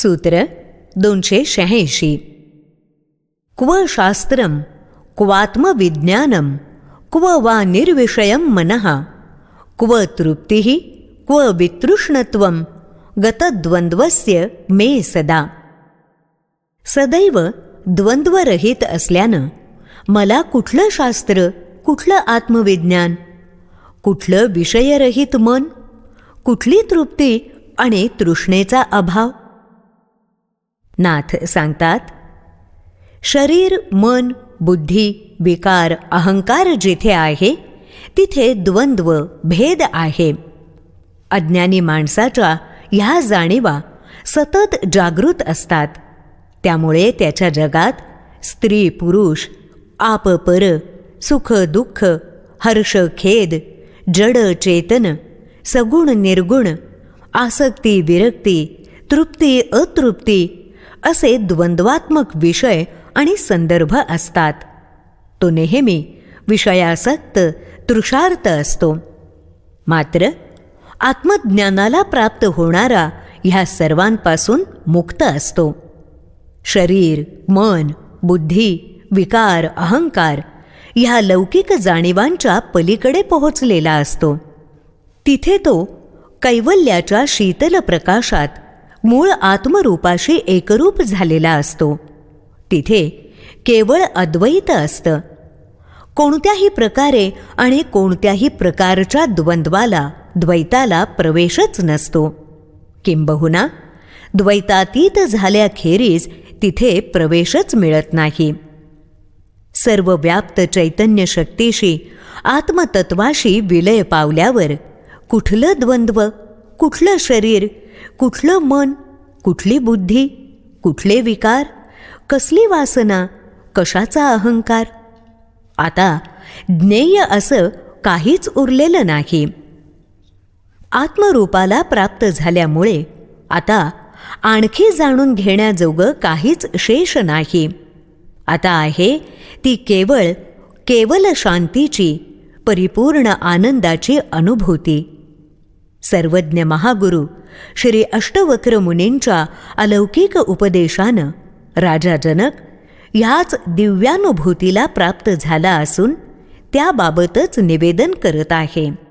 सूत्र दोनशे शहाऐंशी क्व शास्त्रम क्वात्मविज्ञानम क्व वा निर्विषयं मनः क्व तृप्तिः क्व वितृष्णत्वं गतद्वंद्वस्य मे सदा सदैव द्वंद्वरहित असल्यानं मला कुठलं शास्त्र कुठलं आत्मविज्ञान कुठलं विषयरहित मन कुठली तृप्ती आणि तृष्णेचा अभाव नाथ सांगतात शरीर मन बुद्धी विकार अहंकार जिथे आहे तिथे द्वंद्व भेद आहे. अज्ञानी माणसाच्या ह्या जाणीवा सतत जागृत असतात. त्यामुळे त्याच्या जगात स्त्री पुरुष आपपर सुख दुःख हर्ष खेद जड चेतन सगुण निर्गुण आसक्ती विरक्ती तृप्ती अतृप्ती असे द्वंद्वात्मक विषय आणि संदर्भ असतात. तो नेहमी विषयासक्त तृषार्थ असतो. मात्र आत्मज्ञानाला प्राप्त होणारा ह्या सर्वांपासून मुक्त असतो. शरीर मन बुद्धी विकार अहंकार ह्या लौकिक जाणीवांच्या पलीकडे पोहोचलेला असतो. तिथे तो कैवल्याच्या शीतल प्रकाशात मूळ आत्मरूपाशी एकरूप झालेला असतो. तिथे केवळ अद्वैत असतं. कोणत्याही प्रकारे आणि कोणत्याही प्रकारच्या द्वंद्वाला द्वैताला प्रवेशच नसतो. किंबहुना द्वैतातीत झाल्याखेरीज तिथे प्रवेशच मिळत नाही. सर्व व्याप्त चैतन्य शक्तीशी आत्मतत्वाशी विलय पावल्यावर कुठलं द्वंद्व कुठलं शरीर कुठलं मन कुठली बुद्धी कुठले विकार कसली वासना कशाचा अहंकार? आता ज्ञेय असं काहीच उरलेलं नाही. आत्मरूपाला प्राप्त झाल्यामुळे आता आणखी जाणून घेण्याजोगं काहीच शेष नाही. आता आहे ती केवळ केवल शांतीची परिपूर्ण आनंदाची अनुभूती. सर्वज्ञ महागुरू श्री अष्टवक्र मुनींच्या अलौकिक उपदेशानं राजा जनक ह्याच दिव्यानुभूतीला प्राप्त झाला असून त्याबाबतच निवेदन करत आहे.